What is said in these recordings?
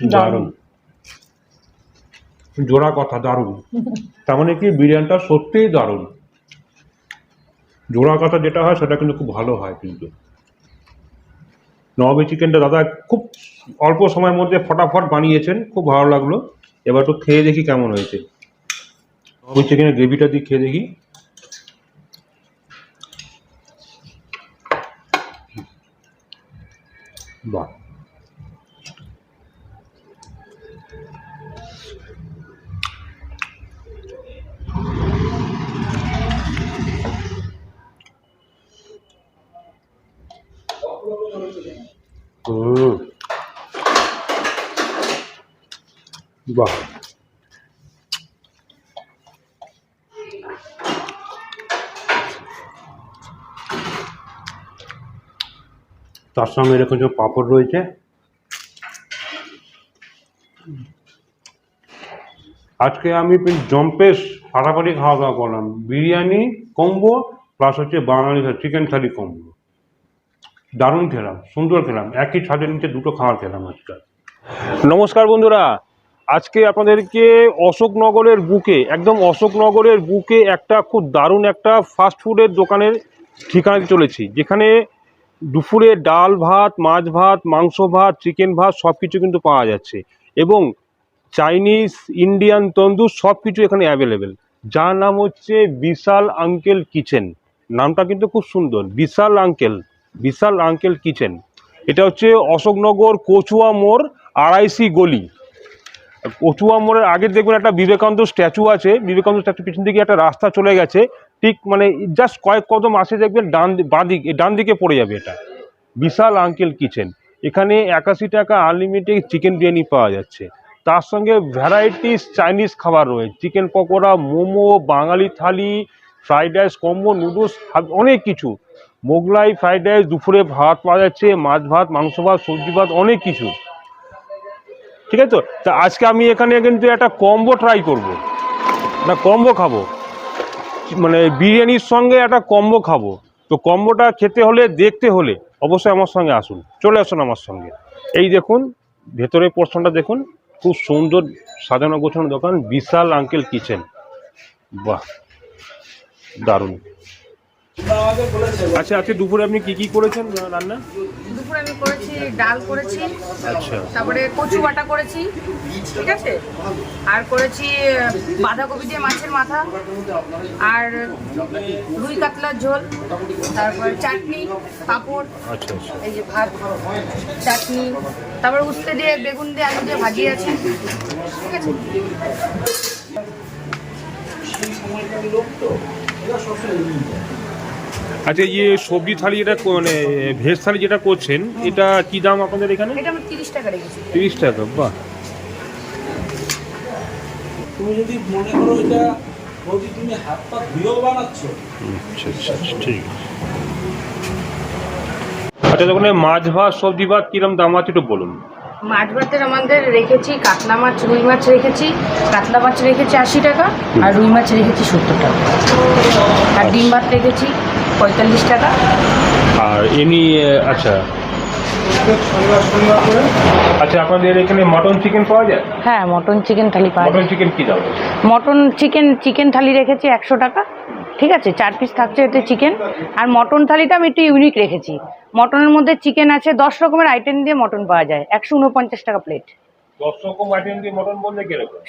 দারুণ। জোড়া কথা, দারুণ। তার মানে কি, বিরিয়ানিটা সত্যিই দারুণ। জোড়া কথা যেটা হয়, সেটা কিন্তু খুব ভালো হয় কিন্তু। নবাবি চিকেনটা দাদা খুব অল্প সময়ের মধ্যে ফটাফট বানিয়েছেন, খুব ভালো লাগল। এবার তো খেয়ে দেখি কেমন হয়েছে। নবাবি চিকেনের গ্রেভিটা দিয়ে খেয়ে দেখি। বাহ হুম বাহ। তার সঙ্গে এরকম যে পাঁপড় রয়েছে। আজকে আমি জম্পেশ, ফাটাফাটি খাওয়া দাওয়া করলাম। বিরিয়ানি কম্বো প্লাস হচ্ছে বাঙালি চিকেন থালি কম্বো দারুণ খেলাম, সুন্দর খেলাম। একই ছাদের নিচে দুটো খাবার খেলাম আজকাল। নমস্কার বন্ধুরা। আজকে আপনাদেরকে অশোকনগরের বুকে, একদম অশোকনগরের বুকে একটা খুব দারুণ একটা ফাস্ট ফুডের দোকানের ঠিকানাতে চলেছি। যেখানে দুপুরে ডাল ভাত, মাছ ভাত, মাংস ভাত চিকেন ভাত সব কিছু কিন্তু পাওয়া যাচ্ছে। এবং চাইনিজ ইন্ডিয়ান তন্দুর সব কিছু এখানে অ্যাভেলেবেল যার নাম হচ্ছে বিশাল আঙ্কেল কিচেন নামটা কিন্তু খুব সুন্দর, Vishal uncle Vishal uncle kitchen এটা হচ্ছে অশোকনগর কচুয়া মোড় আড়াইশি গলি। কচুয়া মোড়ের আগে দেখবেন একটা বিবেকানন্দ স্ট্যাচু আছে, বিবেকানন্দ স্ট্যাচু পিছন দিকে একটা রাস্তা চলে গেছে, ঠিক মানে জাস্ট কয়েক কদম আসে দেখবেন ডান বাঁ দিক, ডান দিকে পড়ে যাবে এটা। বিশাল আঙ্কেল কিচেন এখানে একাশি টাকা আনলিমিটেড চিকেন বিরিয়ানি পাওয়া যাচ্ছে। তার সঙ্গে ভ্যারাইটিস চাইনিজ খাবার রয়েছে। চিকেন পকোড়া, মোমো, বাঙালি thali fried rice combo noodles অনেক কিছু। মোগলাই ফ্রাইড রাইস দুপুরে ভাত পাওয়া যাচ্ছে, মাছ ভাত, মাংস ভাত, সবজি ভাত, অনেক কিছু। ঠিক আছে? তো তা আজকে আমি এখানে কিন্তু একটা কম্বো ট্রাই করব। না কম্বো খাব। মানে বিরিয়ানির সঙ্গে একটা কম্বো খাব। তো কম্বোটা খেতে হলে, দেখতে হলে অবশ্যই আমার সঙ্গে আসুন। চলে আসুন আমার সঙ্গে। এই দেখুন, ভেতরের পোর্শনটা দেখুন। খুব সুন্দর সাজানো গোছানো দোকান, বিশাল আঙ্কেল কিচেন বাহ, দারুণ। আচ্ছা আজকে দুপুরে আপনি কি কি করেছেন রান্না? দুপুরে আমি করেছি ডাল করেছি আচ্ছা। তারপরে কচু বাটা করেছি ঠিক আছে? আর করেছি বাঁধাকপি দিয়ে মাছের মাথা আর রুই কাতলার ঝোল তারপর চাটনি পাঁপড় আচ্ছা আচ্ছা। এই যে ভাত চাটনি তারপর উস্তে দিয়ে বেগুন দিয়ে আলু দিয়ে ভাজি আছে ঠিক আছে? আচ্ছা ইয়ে সবজি থালি যেটা কো- মানে ভেজ থালি যেটা করছেন এটা কি দাম আপনাদের এখানে? এটা আমি তিরিশ টাকা রেখেছি। তিরিশ টাকা বাহ। তুমি যদি মনে করো এটা বৌদি তুমি হাত পা ধুয়েও বানাচ্ছ। আচ্ছা আচ্ছা আচ্ছা, ঠিক আছে। আচ্ছা তখন মাছ ভাত সবজি ভাত কিরম দাম আছে একটু বলুন। মাছ ভাতের আমাদের রেখেছি কাতলা মাছ রুই মাছ রেখেছি কাতলা মাছ রেখেছি আশি টাকা আর রুই মাছ রেখেছি সত্তর টাকা। আর ডিম ভাত রেখেছি পঁয়তাল্লিশ টাকা। আর এমনি আচ্ছা। আচ্ছা আপনাদের এখানে মটন চিকেন পাওয়া যায়? হ্যাঁ মটন চিকেন থালি পাওয়া মটন চিকেন কি দাম? মটন চিকেন চিকেন থালি রেখেছি একশো টাকা। ঠিক আছে চার পিস থাকছে এতে চিকেন আর মটন থালিটা আমি একটু ইউনিক রেখেছি। মটনের মধ্যে চিকেন আছে দশ রকমের আইটেম দিয়ে মটন পাওয়া যায়। একশো উনপঞ্চাশ টাকা প্লেট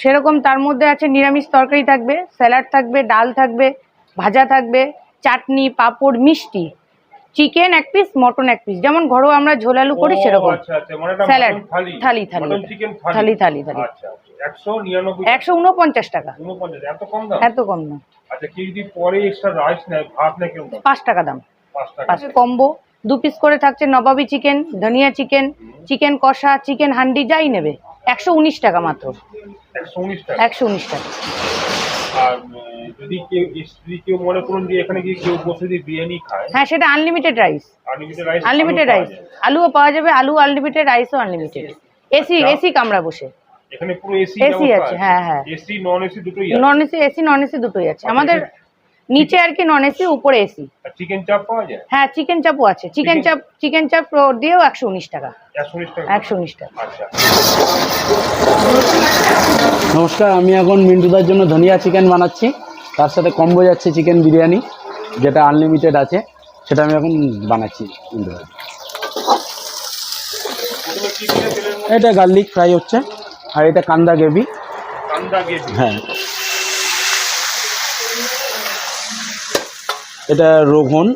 সেরকম তার মধ্যে আছে নিরামিষ তরকারি থাকবে স্যালাড থাকবে ডাল থাকবে ভাজা থাকবে চাটনি পাঁপড় মিষ্টি। চিকেন এক পিস মটন এক পিস যেমন ঘরোয়া আমরা ঝোল আলু করি সেরকম। আচ্ছা আচ্ছা মানে স্যালাড থালি। থালি থালি। থালি। থালি আচ্ছা একশো উনপঞ্চাশ টাকা। এত কম না পাঁচ টাকা দাম। কম্বো। দু পিস করে থাকছে নবাবি চিকেন ধনিয়া চিকেন চিকেন কষা চিকেন হান্ডি যাই নেবে। একশো উনিশ টাকা মাত্র। একশো উনিশ টাকা। আর যদি কেউ যদি কেউ মনে করুন যে এখানে গিয়ে কেউ বসে যদি বিরিয়ানি খায় হ্যাঁ সেটা unlimited rice unlimited rice unlimited rice আলুও পাওয়া যাবে আলু আনলিমিটেড রাইসও আনলিমিটেড এসি। এসি কামরা বসে। এখানে পুরো এসি এসি আছে, হ্যাঁ, হ্যাঁ। এসি নন এসি দুটোই আছে non AC AC non AC দুটোই আছে। আমাদের নিচে আর কি নন এসি উপরে এসি চিকেন চাপ পাওয়া যায়? হ্যাঁ চিকেন চাপও আছে। চিকেন চাপ চিকেন চাপ দিয়েও একশো উনিশ টাকা। একশো উনিশ টাকা। আচ্ছা। নমস্কার আমি এখন মিন্টুদার জন্য ধনিয়া চিকেন বানাচ্ছি। তার সাথে কম্বো যাচ্ছে চিকেন বিরিয়ানি যেটা আনলিমিটেড আছে। সেটা আমি এখন বানাচ্ছি মিন্টুদার। এটা গার্লিক ফ্রাই হচ্ছে আর এটা কান্দা গ্রেভি। কান্দা গেছি হ্যাঁ। এটা রোঘন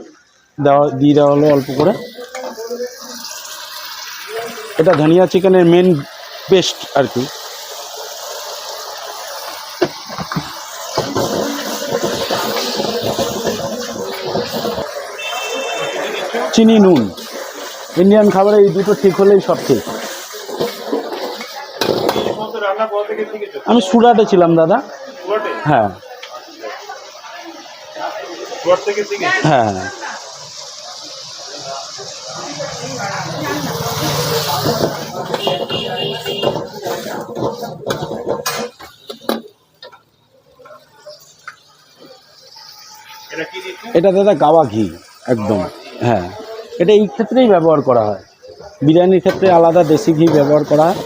দেওয়া দিয়ে দেওয়া হলো অল্প করে। এটা ধনিয়া চিকেনের মেন পেস্ট আর কি। চিনি নুন। ইন্ডিয়ান খাবারে এই দুটো ঠিক হলেই সব ঠিক। আমি সুরাটে ছিলাম দাদা। হ্যাঁ। হ্যাঁ। এটা দাদা গাওয়া ঘি একদম। হ্যাঁ। এটা এই ক্ষেত্রেই ব্যবহার করা হয়। বিরিয়ানির ক্ষেত্রে আলাদা দেশি ঘি ব্যবহার করা হয়।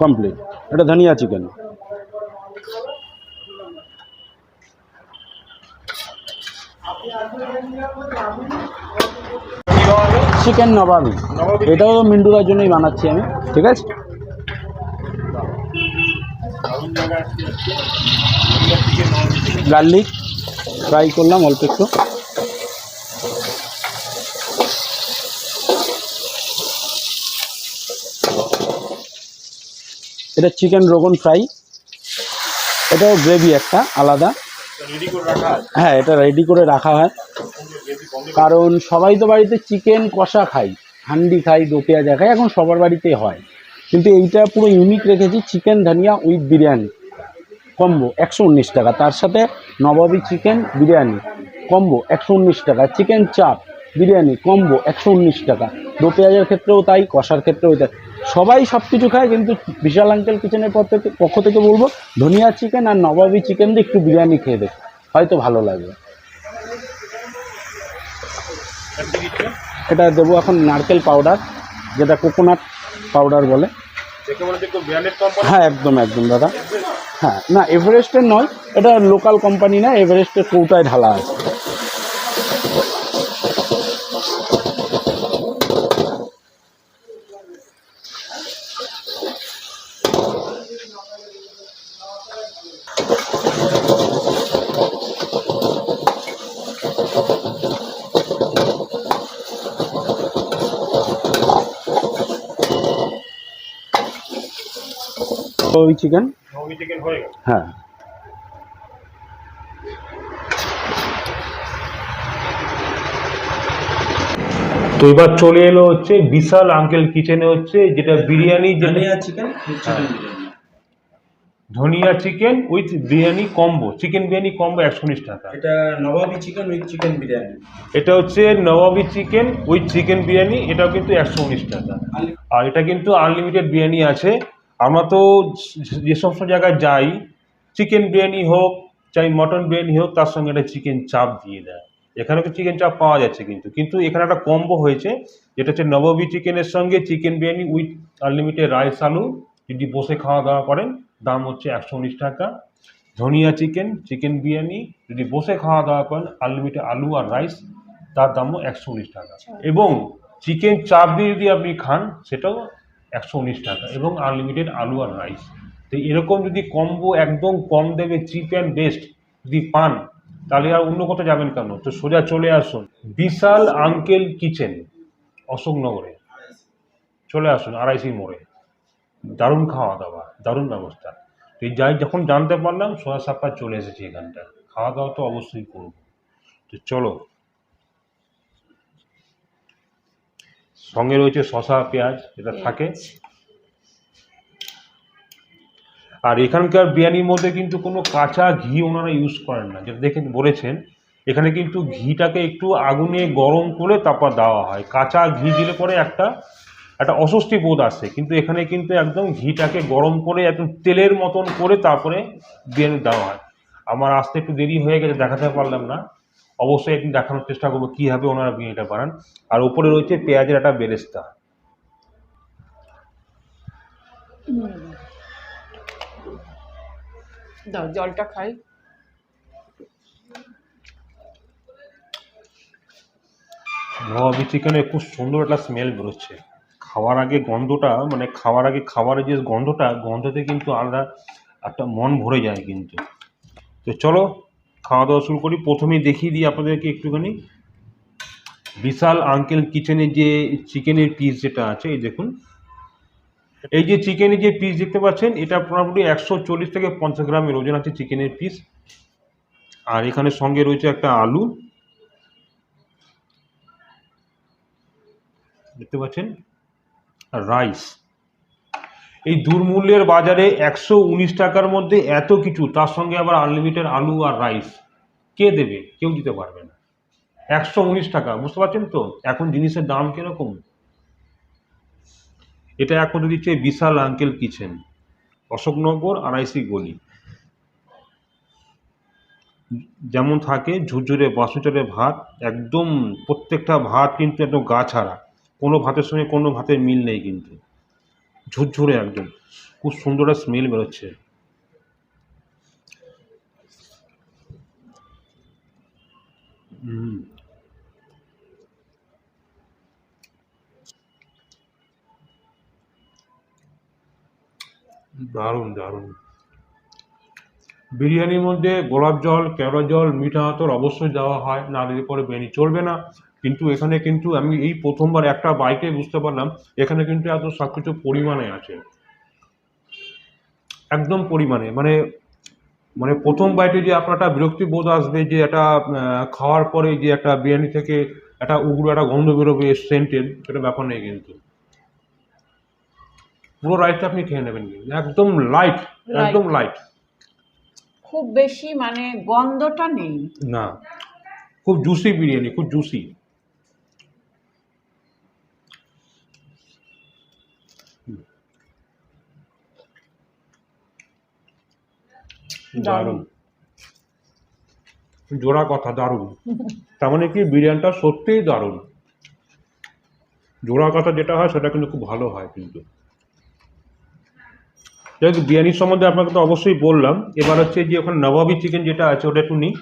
কমপ্লিট এটা ধনিয়া চিকেন চিকেন নবাবি এটাও মিন্টুদার জন্যই বানাচ্ছি আমি, ঠিক আছে? গার্লিক ফ্রাই করলাম অল্প একটু। এটা চিকেন রোগন ফ্রাই। এটাও গ্রেভি একটা, আলাদা। হ্যাঁ এটা রেডি করে রাখা হয়। কারণ সবাই তো বাড়িতে চিকেন কষা খাই হান্ডি খাই দো পেঁয়াজা খাই এখন সবার বাড়িতে হয়। কিন্তু এইটা পুরো ইউনিক রেখেছি, চিকেন ধনিয়া উইথ বিরিয়ানি। কম্বো, একশো উনিশ টাকা। তার সাথে নবাবি চিকেন, বিরিয়ানি, কম্বো, একশো উনিশ টাকা। চিকেন চাপ, বিরিয়ানি, কম্বো, একশো উনিশ টাকা। দো পেঁয়াজের ক্ষেত্রেও তাই, কষার ক্ষেত্রেও তাই। সবাই সব কিছু খায়, কিন্তু বিশাল আঙ্কেল কিচেনের পক্ষ থেকে বলব, ধনিয়া চিকেন আর নবাবি চিকেন দিয়ে একটু বিরিয়ানি খেয়ে দেখ, হয়তো ভালো লাগবে এটা দেবো এখন নারকেল পাউডার যেটা কোকোনাট পাউডার বলে। হ্যাঁ একদম একদম, দাদা। হ্যাঁ না এভারেস্টের নয়, এটা লোকাল কোম্পানি না এভারেস্টের কৌটায় ঢালা আছে। ওই চিকেন? নবী চিকেন হয়ে গেল। হ্যাঁ। তো এবার চলে এলো হচ্ছে বিশাল আঙ্কেল কিচেনে হচ্ছে যেটা বিরিয়ানি ধনিয়া চিকেন ধনিয়া chicken with biryani combo chicken biryani combo একশো উনিশ টাকা। এটা নবাবি চিকেন উইথ চিকেন বিরিয়ানি। এটা হচ্ছে নবাবি চিকেন উইথ চিকেন বিরিয়ানি এটাও কিন্তু একশো উনিশ টাকা। আর এটা কিন্তু আনলিমিটেড বিরিয়ানি আছে। আমরা তো যে সমস্ত জায়গায় যাই চিকেন বিরিয়ানি হোক চাই মটন বিরিয়ানি হোক তার সঙ্গে একটা চিকেন চাপ দিয়ে দেয়। এখানে তো চিকেন চাপ পাওয়া যাচ্ছে কিন্তু। কিন্তু এখানে একটা কম্বো হয়েছে যেটা হচ্ছে নববী চিকেনের সঙ্গে chicken biryani with unlimited rice আলু। যদি বসে খাওয়া দাওয়া করেন দাম হচ্ছে একশো উনিশ টাকা। ধনিয়া চিকেন চিকেন বিরিয়ানি যদি বসে খাওয়া দাওয়া করেন আনলিমিটেড আলু আর রাইস তার দামও একশো উনিশ টাকা। এবং চিকেন চাপ দিয়ে যদি আপনি খান সেটাও একশো উনিশ টাকা এবং আনলিমিটেড আলু আর রাইস তো এরকম যদি কম্বো একদম কম দেবে চিপ অ্যান্ড বেস্ট যদি পান, তাহলে আর অন্য কোথাও যাবেন কেন? তো সোজা চলে আসুন। বিশাল আঙ্কেল কিচেন অশোকনগরে। চলে আসুন আড়াইশি মোড়ে। দারুণ খাওয়া দাওয়া দারুণ ব্যবস্থা। তো যাই যখন জানতে পারলাম, সোজা সাপ্পা চলে এসেছি এখানটা খাওয়া দাওয়া তো অবশ্যই করব। তো চলো সঙ্গে রয়েছে শশা পেঁয়াজ এটা থাকে। আর এখানকার বিরিয়ানির মধ্যে কিন্তু কোনো কাঁচা ঘি ওনারা ইউজ করেন না যেটা দেখে বলেছেন। এখানে কিন্তু ঘিটাকে একটু আগুনে গরম করে তারপর দেওয়া হয়। কাঁচা ঘি দিলে পরে একটা একটা অস্বস্তি বোধ আসে। কিন্তু এখানে কিন্তু একদম ঘিটাকে গরম করে একদম তেলের মতন করে তারপরে বিরিয়ানি দেওয়া হয়। আমার আসতে একটু দেরি হয়ে গেছে দেখাতে পারলাম না। অবশ্যই একদিন দেখানোর চেষ্টা করব কীভাবে ওনারা বিরিয়ানিটা বানান আর উপরে রয়েছে পেঁয়াজের একটা বেরেস্তা। দাও জলটা খাই। নবাবি চিকেনে খুব সুন্দর একটা স্মেল বেরোচ্ছে। খাওয়ার আগে গন্ধটা মানে খাওয়ার আগে খাবারের যে গন্ধটা গন্ধতে কিন্তু আলাদা একটা মন ভরে যায় কিন্তু। তো চলো খাওয়া দাওয়া শুরু করি। প্রথমেই দেখিয়ে দিই আপনাদেরকে একটুখানি। বিশাল আঙ্কেল কিচেনের যে চিকেনের পিস যেটা আছে, এই দেখুন। এই যে চিকেনের যে পিস দেখতে পাচ্ছেন, এটা মোটামুটি একশো চল্লিশ থেকে পঞ্চাশ গ্রামের ওজন আছে চিকেনের পিস আর এখানে সঙ্গে রয়েছে একটা আলু। দেখতে পাচ্ছেন? আর রাইস এই দুর্মূল্যের বাজারে একশো উনিশ টাকার মধ্যে এত কিছু, তার সঙ্গে আবার আনলিমিটেড আলু আর রাইস কে দেবে? কেউ দিতে পারবে না। একশো উনিশ টাকা, বুঝতে পারছেন তো? এখন জিনিসের দাম কীরকম? এটা একমাত্র দিচ্ছে বিশাল আঙ্কেল কিচেন অশোকনগর আড়াইশি গলি। যেমন থাকে, ঝুরঝুরে বাসুচরে ভাত, একদম প্রত্যেকটা ভাত কিন্তু একদম গা ছাড়া। কোনো ভাতের সঙ্গে কোনো ভাতের মিল নেই কিন্তু। ঝুরঝুরে একদম। খুব সুন্দর একটা স্মেল বেরোচ্ছে। হুম। দারুণ দারুণ। বিরিয়ানির মধ্যে গোলাপ জল কেওড়া জল, মিঠা আতর অবশ্যই দেওয়া হয়, না দিলে পরে বিরিয়ানি চলবে না। কিন্তু এখানে কিন্তু আমি এই প্রথমবার একটা বাইকে বুঝতে পারলাম এখানে কিন্তু এত সব কিছু পরিমাণে আছে। একদম পরিমাণে। মানে মানে প্রথম বাইটে যে আপনার একটা বিরক্তি বোধ আসবে যে একটা খাওয়ার পরে যে একটা বিরিয়ানি থেকে একটা উগ্র একটা গন্ধ বেরোবে সেন্টের সেটা ব্যাপার নেই কিন্তু। পুরো রাইসটা আপনি খেয়ে নেবেন একদম লাইট একদম লাইট খুব বেশি মানে গন্ধটা নেই। না। খুব জুসি বিরিয়ানি খুব জুসি দারুণ। জোড়া কথা দারুণ। তার মানে কি বিরিয়ানিটা সত্যিই দারুণ। জোড়া কথা যেটা হয় সেটা কিন্তু খুব ভালো হয় কিন্তু। যাই হোক, বিরিয়ানির সম্বন্ধে আপনাকে তো অবশ্যই বললাম। এবার হচ্ছে যে ওখানে নবাবি চিকেন যেটা আছে ওটা একটু নিই।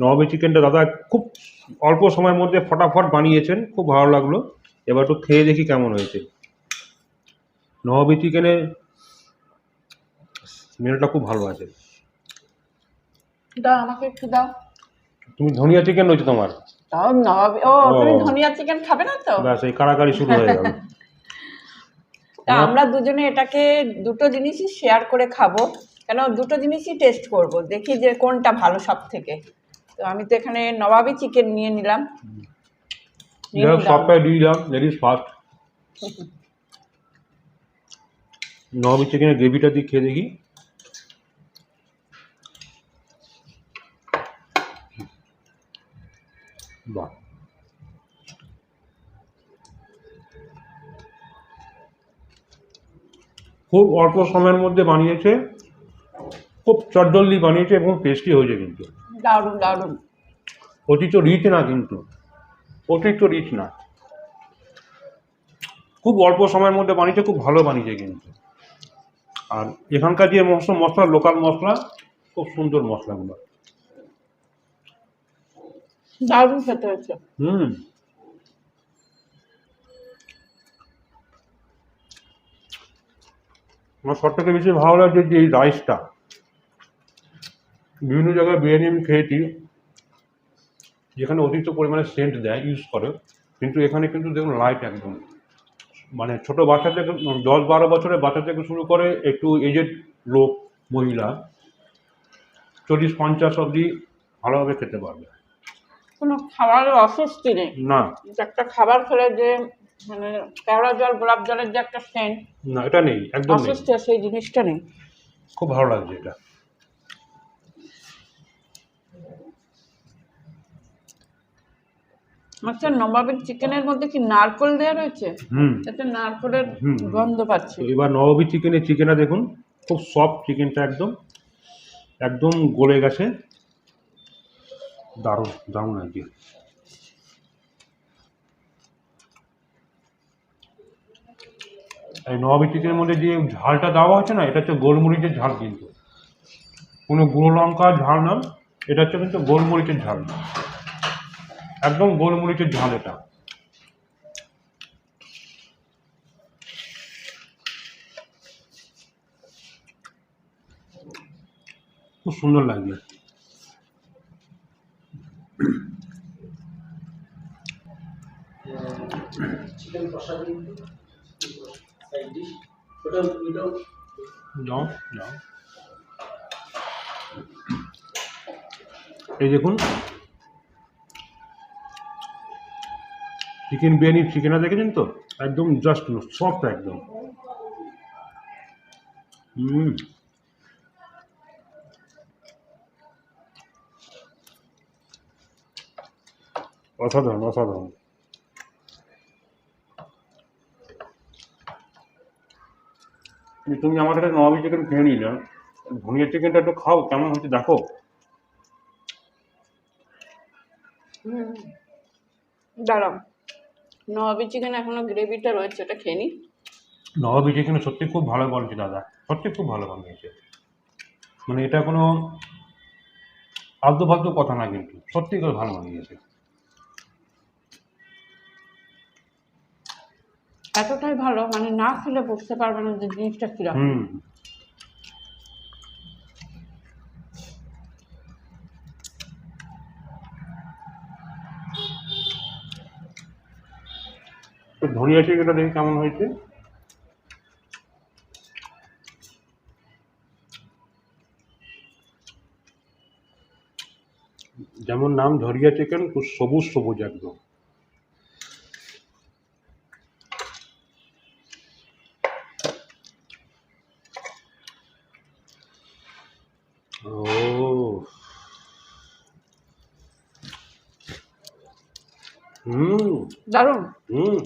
নবাবি চিকেনটা দাদা খুব অল্প সময়ের মধ্যে ফটাফট বানিয়েছেন খুব ভালো লাগল। এবার একটু খেয়ে দেখি কেমন হয়েছে। নবাবি চিকেনে স্মেলটা খুব ভালো আছে। দাও আমাকে একটু দাও। তুমি ধনিয়া চিকেন রয়েছে তোমার? তাও নবাবি ও। তুমি ধনিয়া চিকেন খাবে না তো? ব্যাস এই কারাকারি শুরু হয়ে গেল। আমরা দুজনে এটাকে দুটো জিনিসই শেয়ার করে খাব। কেন দুটো জিনিসই টেস্ট করব। দেখি যে কোনটা ভালো সব থেকে তো আমি তো এখানে নবাবি চিকেন নিয়ে নিলাম। সবটাই দিয়ে দিলাম। লেডিস ফার্স্ট নবাবি চিকেনের গ্রেভিটা দিয়ে খেয়ে দেখি বাহ খুব অল্প সময়ের মধ্যে বানিয়েছে। খুব চটজলদি বানিয়েছে এবং টেস্টি হয়েছে কিন্তু। দারুণ দারুণ। অতিরিক্ত রিচ না কিন্তু। অতিরিক্ত রিচ না। খুব অল্প সময়ের মধ্যে বানিয়েছে খুব ভালো বানিয়েছে কিন্তু। আর এখানকার যে মশলা মশলা লোকাল মশলা খুব সুন্দর মশলাগুলো। দারুণ খেতে হয়েছে। হুম। আমার সব থেকে বেশি ভালো লাগছে যে এই রাইসটা। বিভিন্ন জায়গায় বিরিয়ানি আমি খেয়েছি। যেখানে অতিরিক্ত পরিমাণে সেন্ট দেয় ইউজ করে। কিন্তু এখানে কিন্তু দেখুন লাইট একদম। মানে ছোট বাচ্চা থেকে দশ বারো বছরের বাচ্চা থেকে শুরু করে একটু এজেড লোক মহিলা চল্লিশ পঞ্চাশ অবধি ভালোভাবে খেতে পারবে। কোনো খাবারের অস্বস্তি নেই। না। একটা খাবার খেলে যে মানে কেওড়া জল গোলাপ জলের যে একটা সেন্ট না এটা নেই একদম নেই। অস্বস্তি সেই জিনিসটা নেই। খুব ভালো লাগছে এটা। আচ্ছা নবাবের চিকেনের মধ্যে কি নারকোল দেওয়া রয়েছে? হুম। এতে নারকোলের গন্ধ পাচ্ছি। এবার নবাবী চিকেনের চিকেনটা দেখুন খুব সফট চিকেনটা একদম। একদম গলে গেছে। দারুণ দারুণ আর এই নবাবী মধ্যে যে ঝালটা দেওয়া হচ্ছে না, এটা হচ্ছে গোলমরিচের ঝাল কিন্তু। কোনো গুঁড়ো লঙ্কার ঝাল না এটা হচ্ছে কিন্তু গোলমরিচের ঝাল। একদম গোলমরিচের ঝাল এটা। খুব সুন্দর লাগবে। এই দেখুন। চিকেন বিরিয়ানি চিকেনটা দেখেছেন তো? একদম জাস্ট সফট একদম। অসাধারণ অসাধারণ। তুমি- তুমি আমার কাছে নবাবি চিকেন খেয়ে নিলে ধনিয়া চিকেনটা একটু খাও কেমন হচ্ছে দেখো। দাঁড়াও। নবাবি চিকেন এখনও গ্রেভিটা রয়েছে ওটা খেয়ে নি? নবাবি চিকেন সত্যি খুব ভালো বানিয়েছে দাদা। সত্যি খুব ভালো বানিয়েছে। মানে এটা কোনো আলতু ফালতু কথা না কিন্তু সত্যি করে ভালো বানিয়েছে। এতটাই ভালো মানে না খেলে বুঝতে পারবে না যে জিনিসটা কীরকম। ধনিয়া চিকেনটা দেখি কেমন হয়েছে? যেমন নাম ধরিয়া চিকেন, খুব সবুজ সবুজ একদম ও হুম দারুণ। হুম।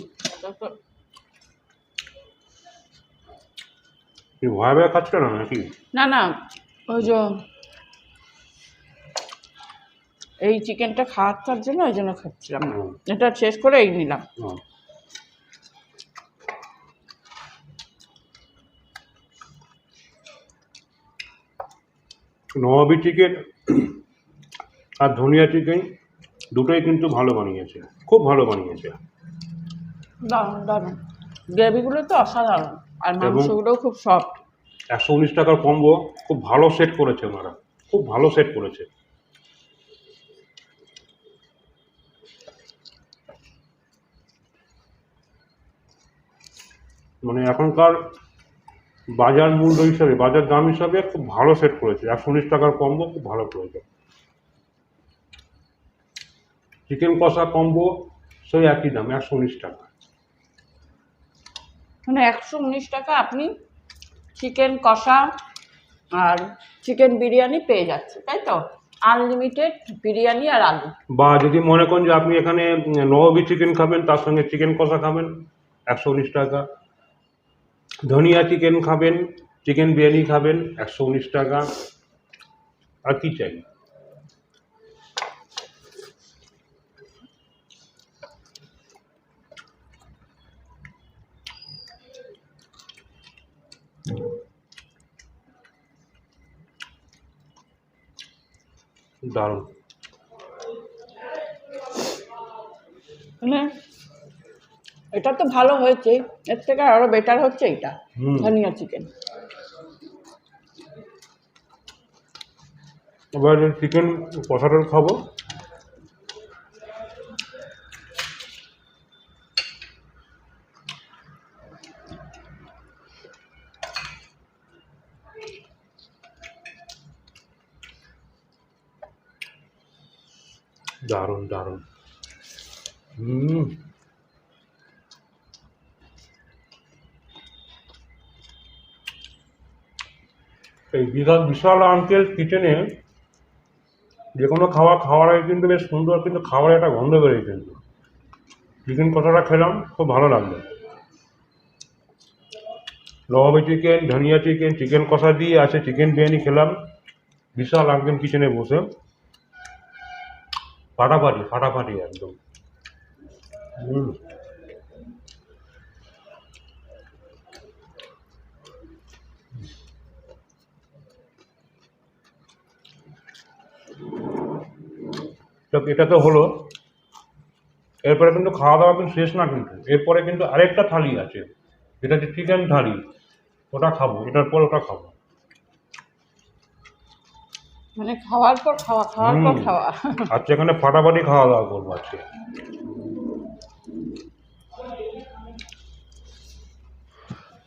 কি ভয় ভয় খাচ্ছ না নাকি? না না ওই যে এই চিকেনটা খাওয়ার জন্য ওই জন্য খাচ্ছিলাম এটা শেষ করে এই নিলাম। নবাবি চিকেন আর ধনিয়া চিকেন দুটোই কিন্তু ভালো বানিয়েছে খুব ভালো বানিয়েছে। দারুণ দারুণ। গ্রেভিগুলো তো অসাধারণ আর মাংসগুলোও খুব সফট একশো উনিশ টাকার কম্বো খুব ভালো সেট করেছে ওনারা খুব ভালো সেট করেছে। মানে এখনকার বাজার মূল্য হিসাবে বাজার দাম হিসাবে খুব ভালো সেট করেছে একশো উনিশ টাকার কম্বো খুব ভালো করেছে। চিকেন কষা কম্বো সেই একই দাম একশো উনিশ টাকা। মানে একশো উনিশ টাকা আপনি চিকেন কষা আর চিকেন বিরিয়ানি পেয়ে যাচ্ছে তাই তো? আনলিমিটেড বিরিয়ানি আর আলু। বা যদি মনে করেন যে আপনি এখানে নববী চিকেন খাবেন তার সঙ্গে চিকেন কষা খাবেন একশো উনিশ টাকা। ধনিয়া চিকেন খাবেন চিকেন বিরিয়ানি খাবেন একশো উনিশ টাকা। আর কি চাই? দারুণ। মানে এটা তো ভালো হয়েছে এর থেকে আরও বেটার হচ্ছে এটা ধনিয়া চিকেন এবার চিকেন কষাটা খাব দারুণ দারুণ হুম এই বিশাল বিশাল আঙ্কেল কিচেনে যে কোনো খাবার খাওয়ার আগে কিন্তু বেশ সুন্দর কিন্তু খাবারের একটা গন্ধ বেরোয় কিন্তু। চিকেন কষাটা খেলাম, খুব ভালো লাগল। নবাবি চিকেন ধনিয়া চিকেন চিকেন কষা দিয়ে আছে চিকেন বিরিয়ানি খেলাম। বিশাল আঙ্কেল কিচেনে বসে। ফাটাফাটি ফাটাফাটি একদম। তো এটা তো হলো। এরপরে কিন্তু খাওয়া দাওয়া কিন্তু শেষ না কিন্তু। এরপরে কিন্তু আরেকটা থালি আছে। যেটা হচ্ছে চিকেন থালি। ওটা খাব এটার পর ওটা খাব। মানে খাওয়ার পর খাওয়া খাওয়ার পর খাওয়া। আজকে এখানে ফাটাফাটি খাওয়া দাওয়া করব আজকে।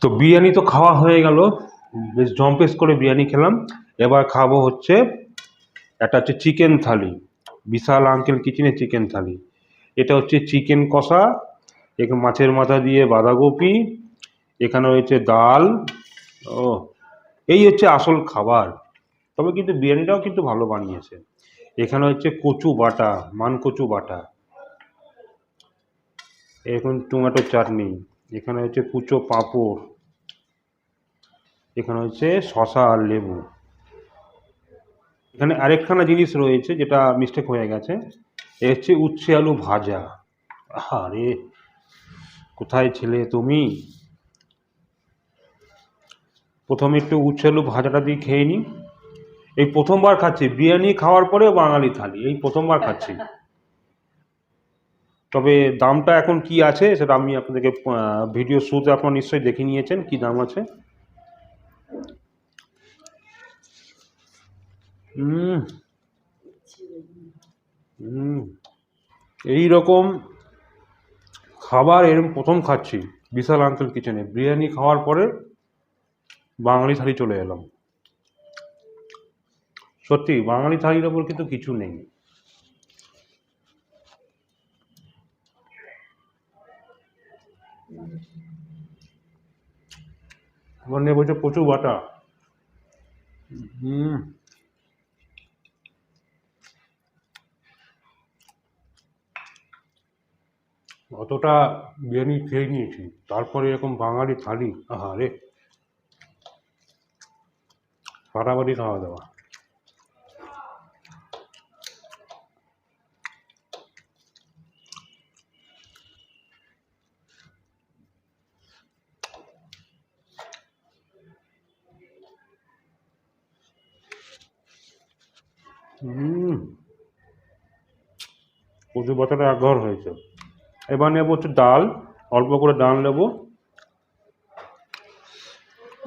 তো বিরিয়ানি তো খাওয়া হয়ে গেল। বেশ জম্পেস করে বিরিয়ানি খেলাম। এবার খাব হচ্ছে একটা হচ্ছে চিকেন থালি, বিশাল আঙ্কেল কিচেনে চিকেন থালি। এটা হচ্ছে চিকেন কষা, এখানে মাছের মাথা দিয়ে বাঁধাকপি, এখানে রয়েছে ডাল। ও, এই হচ্ছে আসল খাবার। তবে কিন্তু বিরিয়ানিটাও কিন্তু ভালো বানিয়েছে। এখানে হচ্ছে কচু বাটা, মান কচু বাটা। এখন টমেটো চাটনি। এখানে হচ্ছে কুচো পাঁপড়। এখানে হচ্ছে শশা আর লেবু। এখানে আরেকখানা জিনিস রয়েছে যেটা মিস্টেক হয়ে গেছে। এ হচ্ছে উচ্ছে আলু ভাজা। আরে কোথায় ছিলে তুমি? প্রথমে একটু উচ্ছে আলু ভাজাটা দিয়ে খেয়ে নিই এই প্রথমবার খাচ্ছি, বিরিয়ানি খাওয়ার পরেও বাঙালি থালি, এই প্রথমবার খাচ্ছি। তবে দামটা এখন কি আছে সেটা আমি আপনাদেরকে ভিডিও শুতে আপনারা নিশ্চয়ই দেখে নিয়েছেন, কি দাম আছে? এই রকম খাবার এরকম প্রথম খাচ্ছি, বিশাল আঙ্কেল কিচেনে বিরিয়ানি খাওয়ার পরে বাঙালি থালি চলে এলাম। সত্যি, বাঙালি থালির ওপর কিন্তু কিছু নেই। আমার নিয়ে বলছে কচু বাটা। হুম। অতটা বিরিয়ানি খেয়ে নিয়েছি তারপরে এরকম বাঙালি থালি। আহারে। ফাটাফাটি খাওয়া দাওয়া। হুম। কচু পাতাটা একঘর হয়েছে। এবার নেব হচ্ছে ডাল, অল্প করে ডাল নেব।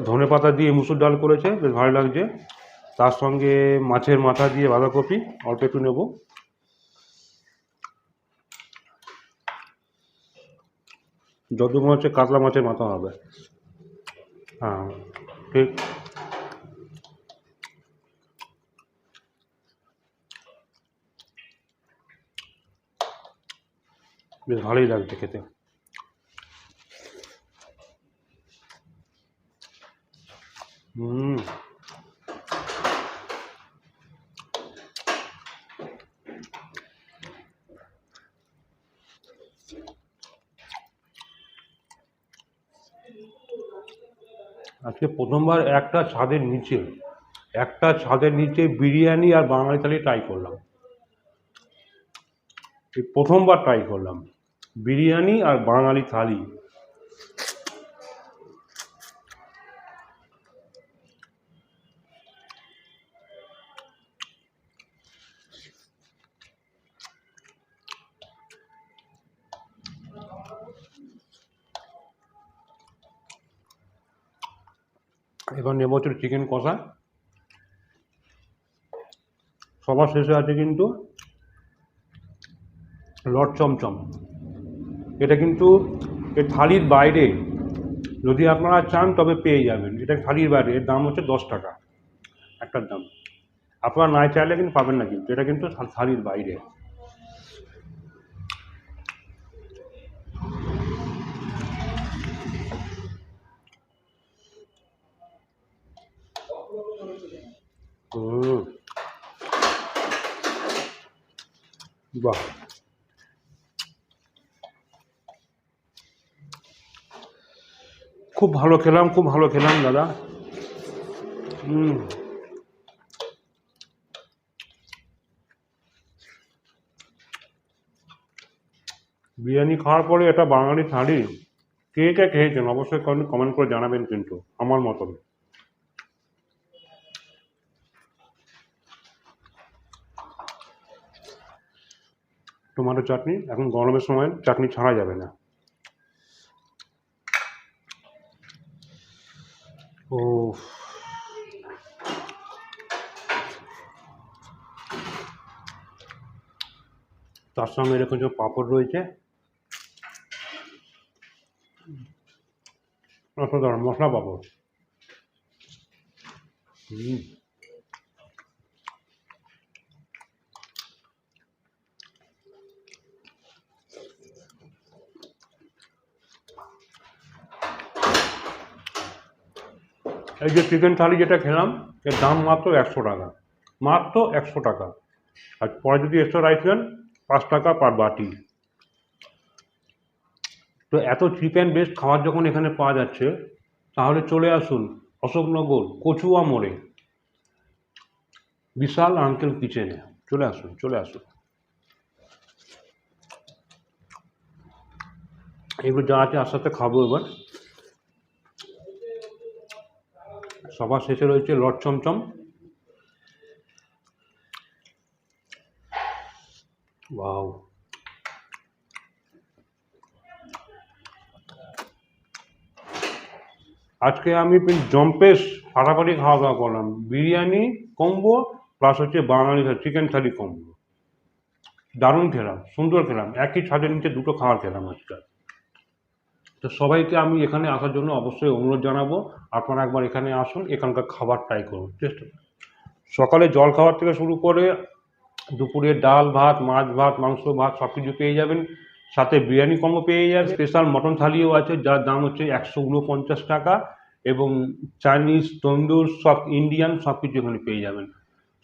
ধনে পাতা দিয়ে মুসুর ডাল করেছে, বেশ ভালো লাগছে। তার সঙ্গে মাছের মাথা দিয়ে বাঁধাকপি, অল্প একটু নেব। যত মনে হচ্ছে কাতলা মাছের মাথা হবে। হ্যাঁ ঠিক। বেশ ভালোই লাগছে খেতে। হুম। আজকে প্রথমবার একটা ছাদের নিচে, একটা ছাদের নিচে বিরিয়ানি আর বাঙালি থালি ট্রাই করলাম। প্রথমবার ট্রাই করলাম। বিরিয়ানি আর বাঙালি থালি। এবার নেব হচ্ছে চিকেন কষা। সবার শেষে আছে কিন্তু লট চমচম। এটা কিন্তু থালির বাইরে যদি আপনারা চান তবে পেয়ে যাবেন। এটা থালির বাইরে, এর দাম হচ্ছে দশ টাকা, একটার দাম। আপনারা না চাইলে কিন্তু পাবেন না কিন্তু, এটা কিন্তু থালির বাইরে। বাহ। খুব ভালো খেলাম, খুব ভালো খেলাম, দাদা। হুম। বিরিয়ানি খাওয়ার পরে এটা বাঙালি থালি। কে কে খেয়েছেন? অবশ্যই কমেন্ট করে জানাবেন কিন্তু, আমার মতন। টমেটো চাটনি, এখন গরমের সময় চাটনি ছাড়া যাবে না। ও তার সঙ্গে এরকম যে পাঁপড় রয়েছে। অসাধারণ মশলা পাঁপড়। হুম। এই যে চিকেন থালি যেটা খেলাম, এর দাম মাত্র একশো টাকা। মাত্র একশো টাকা। আর পরে যদি এক্সট্রা রাইস নেন, পাঁচ টাকা পার বাটি। তো এত চিপ অ্যান্ড বেস্ট খাবার যখন এখানে পাওয়া যাচ্ছে, তাহলে চলে আসুন অশোকনগর, কচুয়া মোড়ে। বিশাল আঙ্কেল কিচেনে চলে আসুন চলে আসুন। এগুলো যা আছে আস্তে আস্তে খাব এবার। সবার শেষে রয়েছে লট চমচম। ওয়াও। আজকে আমি জম্পেশ ফাটাফাটি খাওয়া দাওয়া করলাম। বিরিয়ানি, কম্বো প্লাস হচ্ছে বাঙালি চিকেন থালি কম্বো দারুণ খেলাম, সুন্দর খেলাম। একই ছাদের নিচে দুটো খাবার খেলাম আজকে তো সবাইকে আমি এখানে আসার জন্য অবশ্যই অনুরোধ জানাব। আপনারা একবার এখানে আসুন, এখানকার খাবার ট্রাই করুন চেষ্টা সকালে জল খাবার থেকে শুরু করে দুপুরে ডাল ভাত, মাছ ভাত, মাংস ভাত সব কিছু পেয়ে যাবেন। সাথে বিরিয়ানি কমও পেয়ে যাবেন। স্পেশাল মটন থালিও আছে, যার দাম হচ্ছে একশো উনপঞ্চাশ টাকা এবং চাইনিজ তন্দুর, সব ইন্ডিয়ান সব কিছু এখানে পেয়ে যাবেন।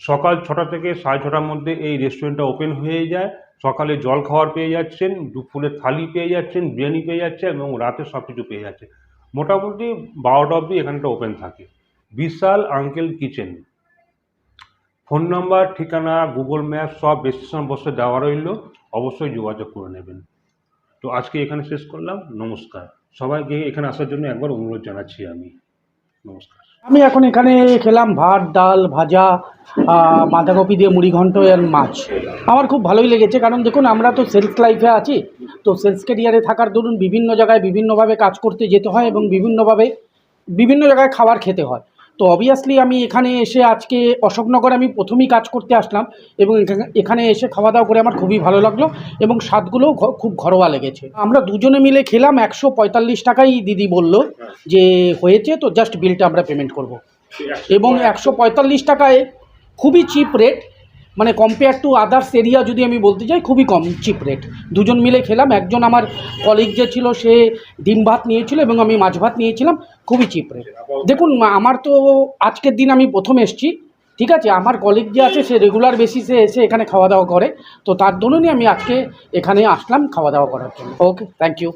সকাল ছটা থেকে সাড়ে ছটার মধ্যে এই রেস্টুরেন্টটা ওপেন হয়ে যায়। সকালে জল খাওয়ার পেয়ে যাচ্ছেন, দুপুরে থালি পেয়ে যাচ্ছেন, বিরিয়ানি পেয়ে যাচ্ছেন এবং রাতে সব কিছু পেয়ে যাচ্ছে মোটামুটি বারোটা অবধি এখানটা ওপেন থাকে। Vishal uncle kitchen phone number ঠিকানা গুগল ম্যাপ সব ডেসক্রিপশন বসে দেওয়া রইল। অবশ্যই যোগাযোগ করে নেবেন। তো আজকে এখানে শেষ করলাম। নমস্কার। সবাইকে এখানে আসার জন্য একবার অনুরোধ জানাচ্ছি আমি। নমস্কার। আমি এখন এখানে খেলাম ভাত, ডাল, ভাজা বাঁধাকপি দিয়ে মুড়ি ঘন্ট আর মাছ। আমার খুব ভালোই লেগেছে, কারণ দেখুন, আমরা তো সেলস লাইফে আছি। তো সেলস ক্যারিয়ারে থাকার দরুন বিভিন্ন জায়গায় বিভিন্নভাবে কাজ করতে যেতে হয় এবং বিভিন্নভাবে, বিভিন্ন জায়গায় খাবার খেতে হয়। তো অবভিয়াসলি আমি এখানে এসে আজকে অশোকনগর আমি প্রথমেই কাজ করতে আসলাম এবং এখানে- এখানে এসে খাওয়া দাওয়া করে আমার খুবই ভালো লাগল এবং স্বাদগুলোও ঘ- খুব ঘরোয়া লেগেছে। আমরা দুজনে মিলে খেলাম একশো পঁয়তাল্লিশ টাকাই দিদি বলল যে হয়েছে তো জাস্ট বিলটা আমরা পেমেন্ট করব। এবং একশো পঁয়তাল্লিশ টাকায় খুবই চিপ রেট মানে কম্পেয়ার টু আদার্স এরিয়া যদি আমি বলতে চাই, খুবই কম চিপ রেট দুজন মিলে খেলাম, একজন আমার কলিগ যে ছিল, সে ডিম ভাত নিয়েছিল এবং আমি মাছ ভাত নিয়েছিলাম, খুবই চিপ রেট দেখুন, আমার তো আজকের দিন আমি প্রথম এসেছি, ঠিক আছে? আমার কলিগ যে আছে, সে রেগুলার বেসিসে এসে এখানে খাওয়া দাওয়া করে, তো তার দরুনই আমি আজকে এখানে আসলাম খাওয়া দাওয়া করার জন্য। Okay thank you